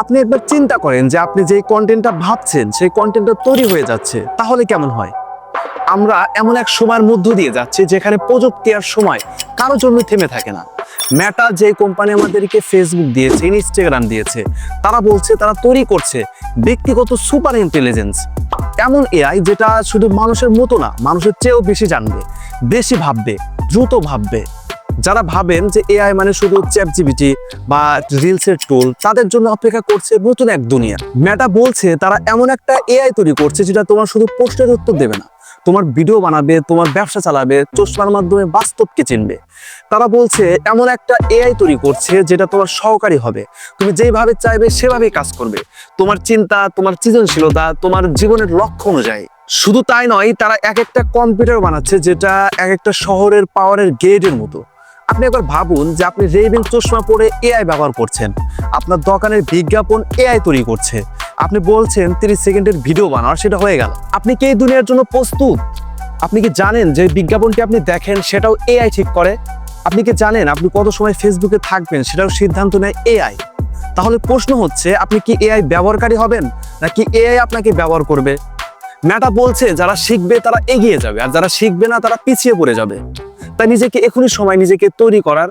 আপনি একবার চিন্তা করেন যে আপনি যে কন্টেন্টটা ভাবছেন, সেই কন্টেন্টটা তৈরি হয়ে যাচ্ছে, তাহলে কেমন হয়? আমরা এমন এক সময়ের মধ্য দিয়ে যাচ্ছি যেখানে প্রযুক্তি আর সময় কারোর জন্য থেমে থাকে না। মেটা যে কোম্পানি আমাদেরকে ফেসবুক দিয়েছে ইনস্টাগ্রাম দিয়েছে, তারা বলছে, তারা তৈরি করছে ব্যক্তিগত সুপার ইন্টেলিজেন্স এমন এআই যেটা শুধু মানুষের মতো না, মানুষের চেয়েও বেশি জানবে, বেশি ভাববে, দ্রুত ভাববে। যারা ভাবেন যে এআই মানে শুধু চ্যাট জিবিটি বা রিলসের টুল তাদের জন্য অপেক্ষা করছে নতুন এক দুনিয়া। মেটা বলছে তারা এমন একটা এআই তৈরি করছে যেটা তোমার শুধু প্রশ্নের উত্তর দেবে না। তোমার ভিডিও বানাবে, তোমার ব্যবসা চালাবে, চশমার মাধ্যমে বাস্তবকে চিনবে। তারা বলছে এমন একটা এআই তৈরি করছে যেটা তোমার সহকারী হবে। তুমি যেভাবে চাইবে সেভাবেই কাজ করবে। তোমার চিন্তা, তোমার সৃজনশীলতা, তোমার জীবনের লক্ষ্য অনুযায়ী। শুধু তাই নয়, তারা এক একটা কম্পিউটার বানাচ্ছে যেটা এক একটা শহরের পাওয়ারের গেটের মতো। আপনি একবার ভাবুন যে আপনি রেবেন চশমা পরে এআই ব্যবহার করছেন। আপনার দোকানের বিজ্ঞাপন এআই তৈরি করছে। আপনি বলছেন তিরিশ সেকেন্ডের ভিডিও বানাও, সেটা হয়ে গেল। আপনি কি এই দুনিয়ার জন্য প্রস্তুত? আপনি কি জানেন যে বিজ্ঞাপনটি আপনি দেখেন, সেটাও এআই ঠিক করে? আপনি কি জানেন আপনি কত সময় ফেসবুকে থাকবেন, সেটাও সিদ্ধান্ত নেয় এআই তাহলে প্রশ্ন হচ্ছে, আপনি কি এআই ব্যবহারকারী হবেন, নাকি এআই আপনাকে ব্যবহার করবে? ম্যাটা বলছে, যারা শিখবে তারা এগিয়ে যাবে, আর যারা শিখবে না তারা পিছিয়ে পড়ে যাবে। তাই নিজেকে এখনই সময় নিজেকে তৈরি করার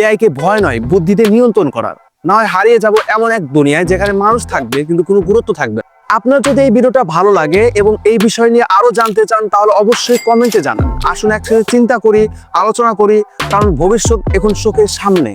এআইকে ভয় নয়, বুদ্ধিতে নিয়ন্ত্রণ করার। না হয় হারিয়ে যাব এমন এক দুনিয়ায় যেখানে মানুষ থাকবে কিন্তু কোনো গুরুত্ব থাকবে আপনার যদি এই ভিডিওটা ভালো লাগে এবং এই বিষয় নিয়ে আরও জানতে চান, তাহলে অবশ্যই কমেন্টে জানান। আসুন একসাথে চিন্তা করি, আলোচনা করি, কারণ ভবিষ্যৎ এখন চোখের সামনে।